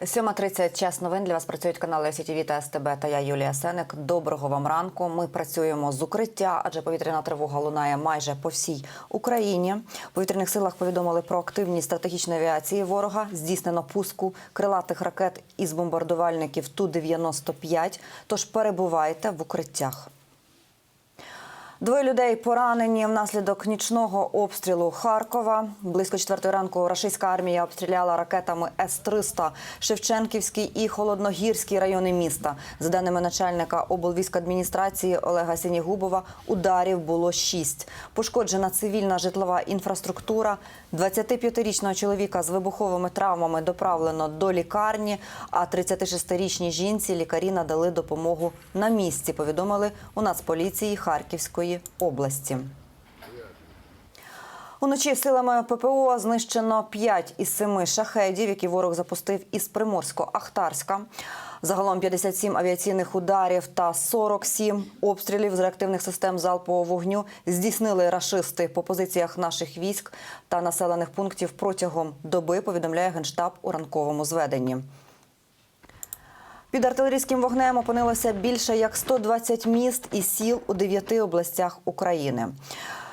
7.30, час новин для вас працюють канали СІТВ та СТБ та я Юлія Сеник. Доброго вам ранку. Ми працюємо з укриття, адже повітряна тривога лунає майже по всій Україні. В повітряних силах повідомили про активність стратегічної авіації ворога. Здійснено пуску крилатих ракет із бомбардувальників Ту-95. Тож перебувайте в укриттях. Двоє людей поранені внаслідок нічного обстрілу Харкова. Близько четвертої ранку рашистська армія обстріляла ракетами С-300 Шевченківський і Холодногірський райони міста. За даними начальника облвійськадміністрації Олега Сінігубова, ударів було шість. Пошкоджена цивільна житлова інфраструктура. 25-річного чоловіка з вибуховими травмами доправлено до лікарні. А 36-річній жінці лікарі надали допомогу на місці. Повідомили у Нацполіції Харківської області. Уночі силами ППО знищено 5 із 7 шахедів, які ворог запустив із Приморсько-Ахтарська. Загалом 57 авіаційних ударів та 47 обстрілів з реактивних систем залпового вогню здійснили рашисти по позиціях наших військ та населених пунктів протягом доби. Повідомляє генштаб у ранковому зведенні. Під артилерійським вогнем опинилося більше як 120 міст і сіл у дев'яти областях України.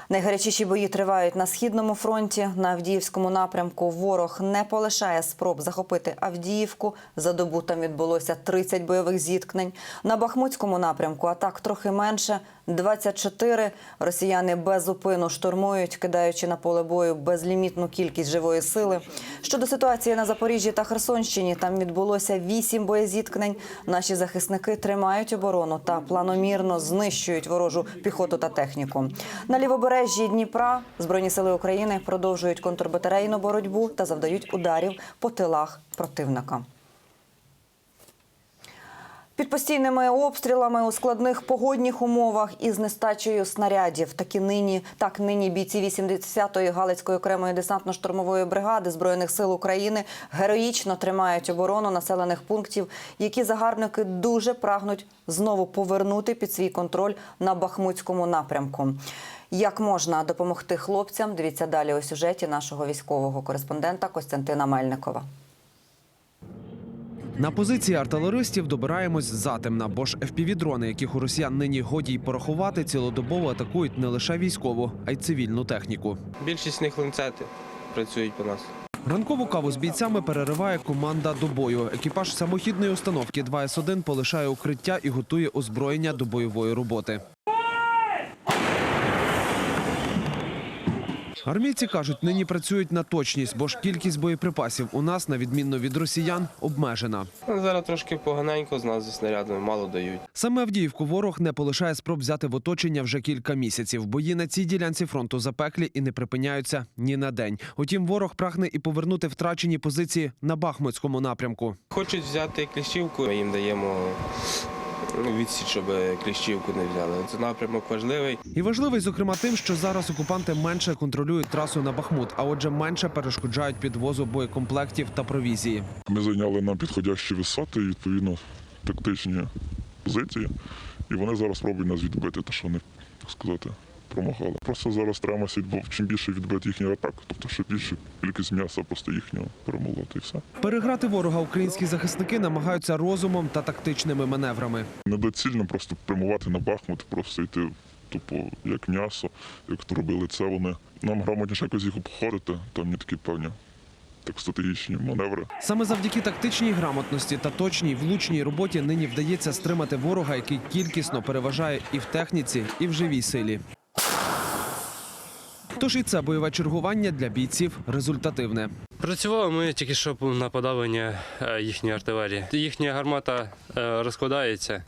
Найгарячіші бої тривають на східному фронті. На Авдіївському напрямку ворог не полишає спроб захопити Авдіївку. За добу там відбулося 30 бойових зіткнень. На Бахмутському напрямку атак трохи менше 24. Росіяни без зупину штурмують, кидаючи на поле бою безлімітну кількість живої сили. Щодо ситуації на Запоріжжі та Херсонщині, там відбулося 8 боєзіткнень. Наші захисники тримають оборону та планомірно знищують ворожу піхоту та техніку. На лівобережжі Дніпра збройні сили України продовжують контрбатарейну боротьбу та завдають ударів по тилах противника. Під постійними обстрілами у складних погодних умовах із нестачею снарядів. Такі нині так нині бійці 80-ї Галицької окремої десантно-штурмової бригади збройних сил України героїчно тримають оборону населених пунктів, які загарбники дуже прагнуть знову повернути під свій контроль на Бахмутському напрямку. Як можна допомогти хлопцям? Дивіться далі у сюжеті нашого військового кореспондента Костянтина Мельникова. На позиції артилеристів добираємось затемна, бо ж FPV-дрони, яких у росіян нині годі й порахувати, цілодобово атакують не лише військову, а й цивільну техніку. Більшість з них ланцети працюють по нас. Ранкову каву з бійцями перериває команда до бою. Екіпаж самохідної установки 2С1 полишає укриття і готує озброєння до бойової роботи. Армійці кажуть, нині працюють на точність, бо ж кількість боєприпасів у нас, на відмінно від росіян, обмежена. Зараз трошки поганенько з нас зі снарядами мало дають. Саме Авдіївку ворог не полишає спроб взяти в оточення вже кілька місяців. Бої на цій ділянці фронту запеклі і не припиняються ні на день. Утім, ворог прагне і повернути втрачені позиції на Бахмутському напрямку. Хочуть взяти кліщівку, ми їм даємо відсіч, щоб кліщівку не взяли. Це напрямок важливий. І важливий, зокрема, тим, що зараз окупанти менше контролюють трасу на Бахмут, а отже, менше перешкоджають підвозу боєкомплектів та провізії. Ми зайняли нам підходящі висоти і відповідно тактичні позиції. І вони зараз пробують нас відбити, те, що вони, так сказати, промахали. Просто зараз бо чим більше відбити їхній атак, тобто ще більше кількість м'яса просто їхнього перемолоти і все. Переграти ворога українські захисники намагаються розумом та тактичними маневрами. Недоцільно просто прямувати на Бахмут, просто йти тупо як м'ясо, як то робили це вони. Нам грамотніше якось їх обходити, там є такі певні так стратегічні маневри. Саме завдяки тактичній грамотності та точній влучній роботі нині вдається стримати ворога, який кількісно переважає і в техніці, і в живій силі. Тож і це бойове чергування для бійців результативне. Працювали ми тільки що на подавлення е, їхньої артилерії. Їхня гармата е, розкладається,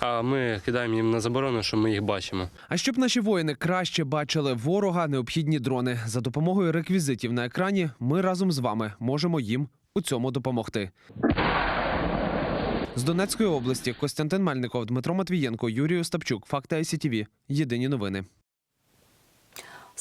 а ми кидаємо їм на заборону, що ми їх бачимо. А щоб наші воїни краще бачили ворога, необхідні дрони. За допомогою реквізитів на екрані ми разом з вами можемо їм у цьому допомогти. З Донецької області Костянтин Мельников, Дмитро Матвієнко, Юрій Остапчук. Факти ICTV. Єдині новини.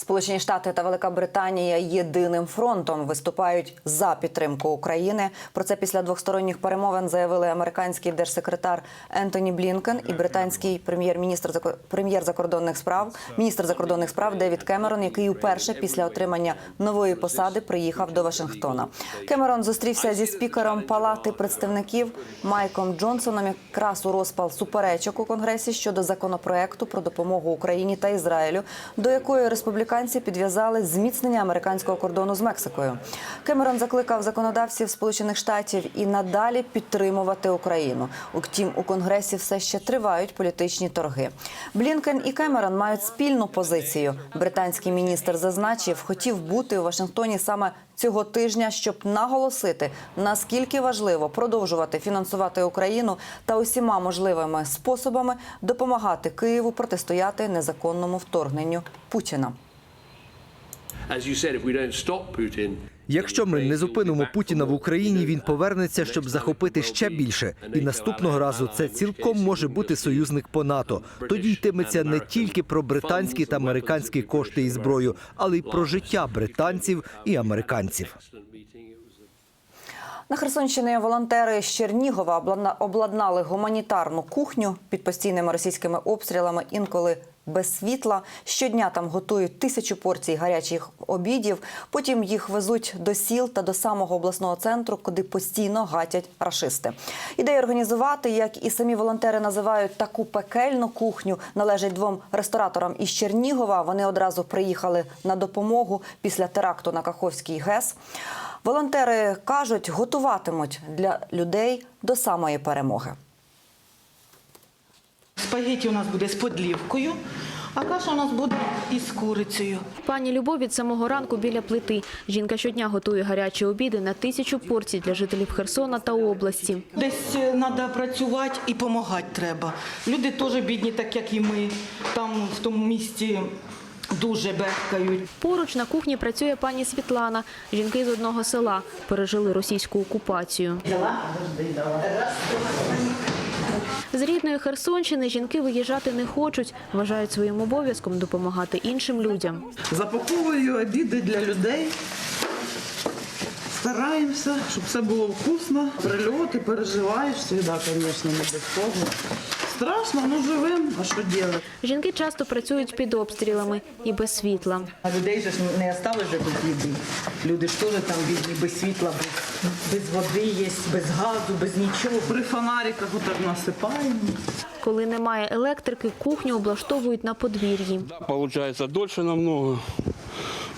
Сполучені Штати та Велика Британія єдиним фронтом виступають за підтримку України. Про це після двосторонніх перемовин заявили американський держсекретар Ентоні Блінкен і британський прем'єр-міністр прем'єр закордонних справ, міністр закордонних справ Девід Кемерон, який уперше після отримання нової посади приїхав до Вашингтона. Кемерон зустрівся зі спікером Палати представників Майком Джонсоном якраз у розпал суперечок у конгресі щодо законопроекту про допомогу Україні та Ізраїлю, до якої республіканці підв'язали зміцнення американського кордону з Мексикою. Кемерон закликав законодавців Сполучених Штатів і надалі підтримувати Україну. Утім, у конгресі все ще тривають політичні торги. Блінкен і Кемерон мають спільну позицію. Британський міністр зазначив, хотів бути у Вашингтоні саме цього тижня, щоб наголосити, наскільки важливо продовжувати фінансувати Україну та усіма можливими способами допомагати Києву протистояти незаконному вторгненню Путіна. Якщо ми не зупинимо Путіна в Україні, він повернеться, щоб захопити ще більше. І наступного разу це цілком може бути союзник по НАТО. Тоді йтиметься не тільки про британські та американські кошти і зброю, але й про життя британців і американців. На Херсонщині волонтери з Чернігова обладна- обладнали гуманітарну кухню під постійними російськими обстрілами, інколи без світла. Щодня там готують тисячу порцій гарячих обідів. Потім їх везуть до сіл та до самого обласного центру, куди постійно гатять рашисти. Ідея організувати, як і самі волонтери називають таку пекельну кухню, належить двом рестораторам із Чернігова. Вони одразу приїхали на допомогу після теракту на Каховський ГЕС. Волонтери кажуть, готуватимуть для людей до самої перемоги. Спагеті у нас буде з подлівкою, а каша у нас буде із курицею. Пані Любов від самого ранку біля плити. Жінка щодня готує гарячі обіди на тисячу порцій для жителів Херсона та області. Десь треба працювати і допомагати треба. Люди теж бідні, так як і ми. Там в тому місті дуже бехкають. Поруч на кухні працює пані Світлана. Жінки з одного села пережили російську окупацію. З рідної Херсонщини жінки виїжджати не хочуть. Вважають своїм обов'язком допомагати іншим людям. Запаковую обіди для людей. Стараємося, щоб все було вкусно. Прильоти переживаєш завжди, звісно, не без того. Страшно, ну живем, а що робити? Жінки часто працюють під обстрілами і без світла. А людей же ж не осталось же тут бідні. Люди ж теж там бідні, без світла, без, без води є, без газу, без нічого. При фонариках отак насипаємо. Коли немає електрики, кухню облаштовують на подвір'ї. Получается дольше намного,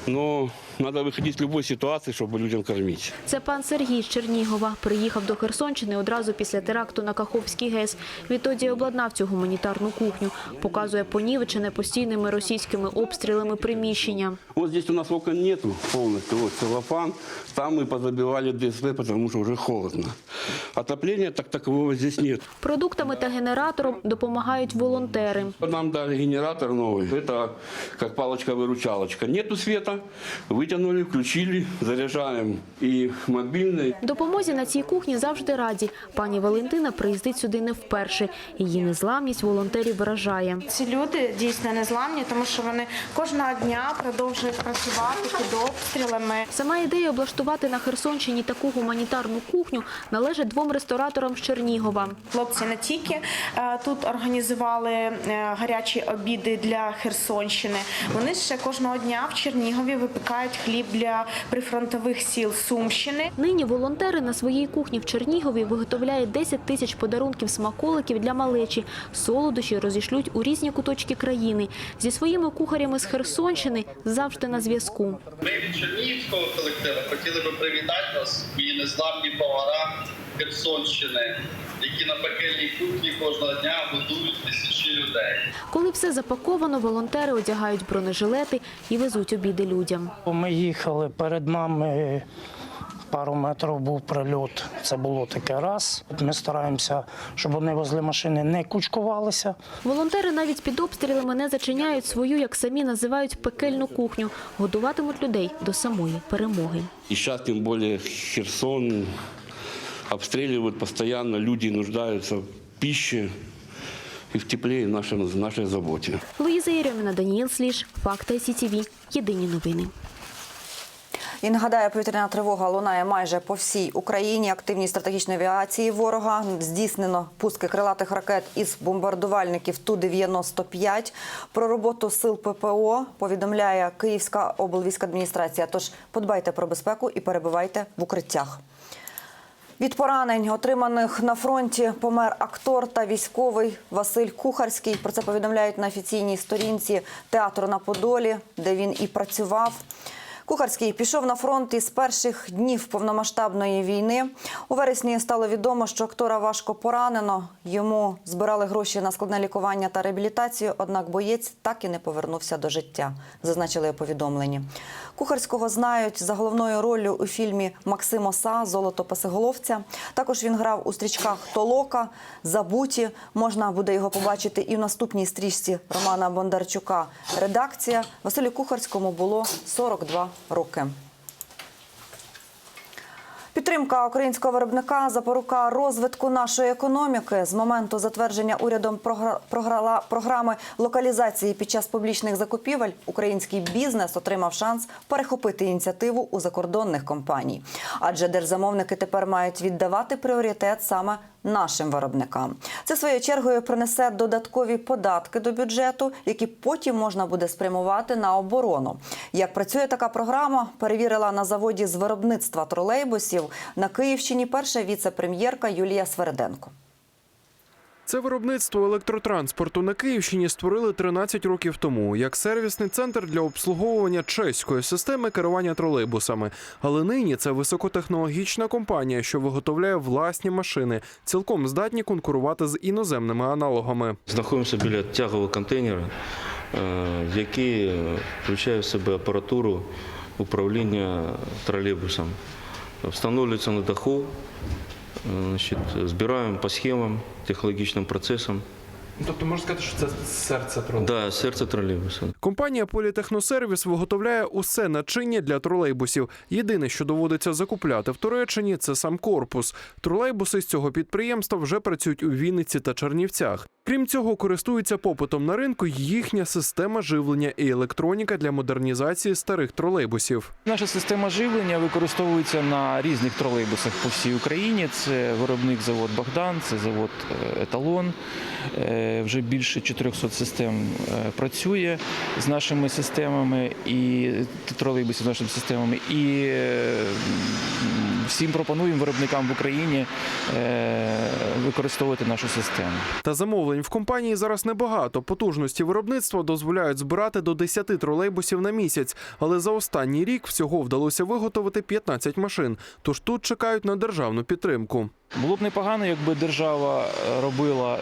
но надо выходить из любой ситуации, чтобы людям кормить. Це пан Сергій з Чернігова. Приїхав до Херсонщини одразу після теракту на Каховський ГЕС. Відтоді обладнав цю гуманітарну кухню. Показує понівечене постійними російськими обстрілами приміщення. Вот здесь у нас окон нету полностью, вот целлофан. Там мы позабивали ДСВ, потому что уже холодно. Отопления так такового здесь нет. Продуктами та генератором допомагають волонтери. Нам дали генератор новый. Это как палочка-выручалочка. Нету света, вытянули, включили, заряжаем и мобильный, Допомозі на цій кухні завжди раді. Пані Валентина приїздить сюди не вперше. Її незламність волонтерів вражає. Ці люди дійсно незламні, тому що вони кожного дня продовжують працювати під обстрілами. Сама ідея облаштувати на Херсонщині таку гуманітарну кухню належить двом рестораторам з Чернігова. Хлопці не тільки е, тут організували е, гарячі обіди для Херсонщини. Вони ще кожного дня в Чернігові випікають хліб для прифронтових сіл Сумщини. Нині волонтери на своїй кухні в Чернігові виготовляють 10 тисяч подарунків смаколиків для малечі. Солодощі розішлють у різні куточки країни. Зі своїми кухарями з Херсонщини завжди на зв'язку. Ми від Чернігівського колективу хотіли би привітати вас і незламні повара Херсонщини, які на пекельній кухні кожного дня годують тисячі людей. Коли все запаковано, волонтери одягають бронежилети і везуть обіди людям. Ми їхали перед нами. Пару метрів був прильот. Це було таке раз. Ми стараємося, щоб вони возле машини не кучкувалися. Волонтери навіть під обстрілами не зачиняють свою, як самі називають, пекельну кухню. Годуватимуть людей до самої перемоги. И сейчас тем более Херсон обстреливают постоянно, люди нуждаются в пище. и в тепле и в, нашем, в нашей заботе. Луїза Єрьоміна, Даніїл Сліж, Факти СІТІВІ. Єдині новини. І нагадаю, повітряна тривога лунає майже по всій Україні. Активність стратегічної авіації ворога здійснено пуски крилатих ракет із бомбардувальників Ту-95. Про роботу сил ППО повідомляє Київська облвійськадміністрація. Тож подбайте про безпеку і перебувайте в укриттях. Від поранень, отриманих на фронті, помер актор та військовий Василь Кухарський. Про це повідомляють на офіційній сторінці театру на Подолі, де він і працював. Кухарський пішов на фронт із перших днів повномасштабної війни. У вересні стало відомо, що актора важко поранено. Йому збирали гроші на складне лікування та реабілітацію. Однак боєць так і не повернувся до життя, зазначили у повідомленні. Кухарського знають за головною роллю у фільмі Максим Оса Золото пасиголовця. Також він грав у стрічках Толока, Забуті. Можна буде його побачити і в наступній стрічці Романа Бондарчука. Редакція Василю Кухарському було 42 роки. Підтримка українського виробника запорука розвитку нашої економіки з моменту затвердження урядом програ- програла- програми локалізації під час публічних закупівель. Український бізнес отримав шанс перехопити ініціативу у закордонних компаній, адже держзамовники тепер мають віддавати пріоритет саме нашим виробникам. Це своєю чергою принесе додаткові податки до бюджету, які потім можна буде спрямувати на оборону. Як працює така програма, перевірила на заводі з виробництва тролейбусів на Київщині перша віце-прем'єрка Юлія Свереденко. Це виробництво електротранспорту на Київщині створили 13 років тому як сервісний центр для обслуговування чеської системи керування тролейбусами. Але нині це високотехнологічна компанія, що виготовляє власні машини, цілком здатні конкурувати з іноземними аналогами. Знаходимося біля тягового контейнера, е, який включає в себе апаратуру управління тролейбусом. Встановлюється на даху, е, значить, збираємо по схемам, технологічним процесам. Тобто можна сказати, що це серце тролейбуса? Да, серце тролейбуса. Компанія Політехносервіс виготовляє усе начиння для тролейбусів. Єдине, що доводиться закупляти в Туреччині, це сам корпус. Тролейбуси з цього підприємства вже працюють у Вінниці та Чернівцях. Крім цього, користується попитом на ринку їхня система живлення і електроніка для модернізації старих тролейбусів. Наша система живлення використовується на різних тролейбусах по всій Україні. Це виробник завод Богдан, це завод е, Еталон. Е, Вже більше 400 систем е, працює з нашими системами і тролейбусів з нашими системами. І всім пропонуємо виробникам в Україні е, використовувати нашу систему. Та замовлень в компанії зараз небагато. Потужності виробництва дозволяють збирати до 10 тролейбусів на місяць. Але за останній рік всього вдалося виготовити 15 машин. Тож тут чекають на державну підтримку. Було б непогано, якби держава е, робила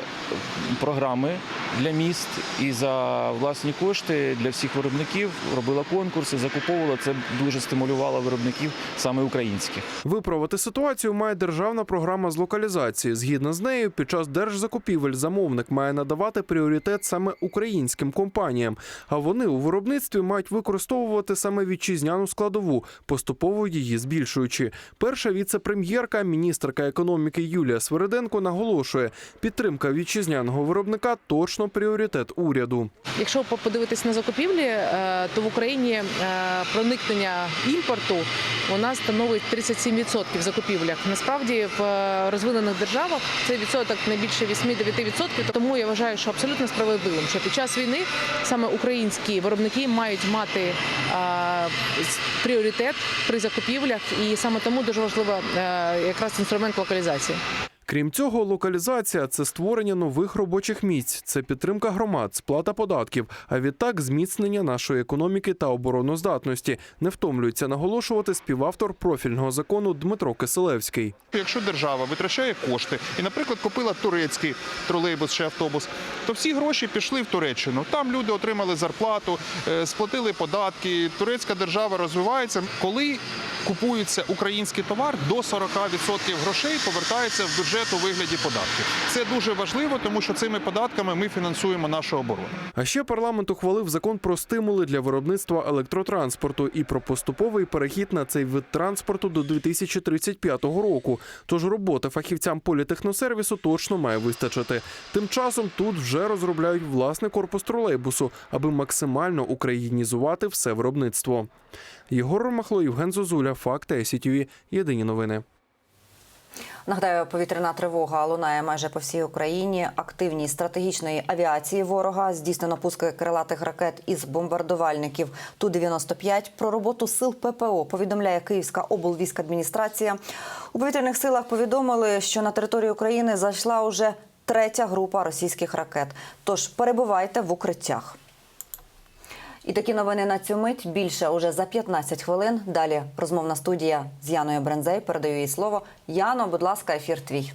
програми для міст і за власні кошти для всіх виробників робила конкурси, закуповувала. Це дуже стимулювало виробників саме українських. Виправити ситуацію має державна програма з локалізації. Згідно з нею, під час держзакупівель замовник має надавати пріоритет саме українським компаніям. А вони у виробництві мають використовувати саме вітчизняну складову, поступово її збільшуючи. Перша віце-прем'єрка, міністерка економіки Юлія Свериденко наголошує, підтримка вітчизняного виробника точно пріоритет уряду. Якщо подивитись на закупівлі, е, то в Україні е, проникнення імпорту нас становить 37% в закупівлях. Насправді в е, розвинених державах цей відсоток не більше 8-9%. Тому я вважаю, що абсолютно справедливим, що під час війни саме українські виробники мають мати пріоритет при закупівлях, і саме тому дуже важливо е, якраз інструмент локалізації. Крім цього, локалізація це створення нових робочих місць, це підтримка громад, сплата податків, а відтак зміцнення нашої економіки та обороноздатності. Не втомлюється наголошувати співавтор профільного закону Дмитро Киселевський. Якщо держава витрачає кошти і, наприклад, купила турецький тролейбус чи автобус, то всі гроші пішли в Туреччину. Там люди отримали зарплату, е, сплатили податки. Турецька держава розвивається. Коли купується український товар, до 40% грошей повертається в бюджет бюджет у вигляді податків. Це дуже важливо, тому що цими податками ми фінансуємо нашу оборону. А ще парламент ухвалив закон про стимули для виробництва електротранспорту і про поступовий перехід на цей вид транспорту до 2035 року. Тож роботи фахівцям політехносервісу точно має вистачити. Тим часом тут вже розробляють власний корпус тролейбусу, аби максимально українізувати все виробництво. Єгор Ромахло, Євген Зозуля, Факти СІТВ. Єдині новини. Нагадаю, повітряна тривога лунає майже по всій Україні. Активність стратегічної авіації ворога здійснено пуски крилатих ракет із бомбардувальників Ту-95. Про роботу сил ППО повідомляє Київська облвійськадміністрація. У повітряних силах повідомили, що на територію України зайшла уже третя група російських ракет. Тож перебувайте в укриттях. І такі новини на цю мить більше уже за 15 хвилин. Далі розмовна студія з Яною Брензей. Передаю їй слово. Яно, будь ласка, ефір твій.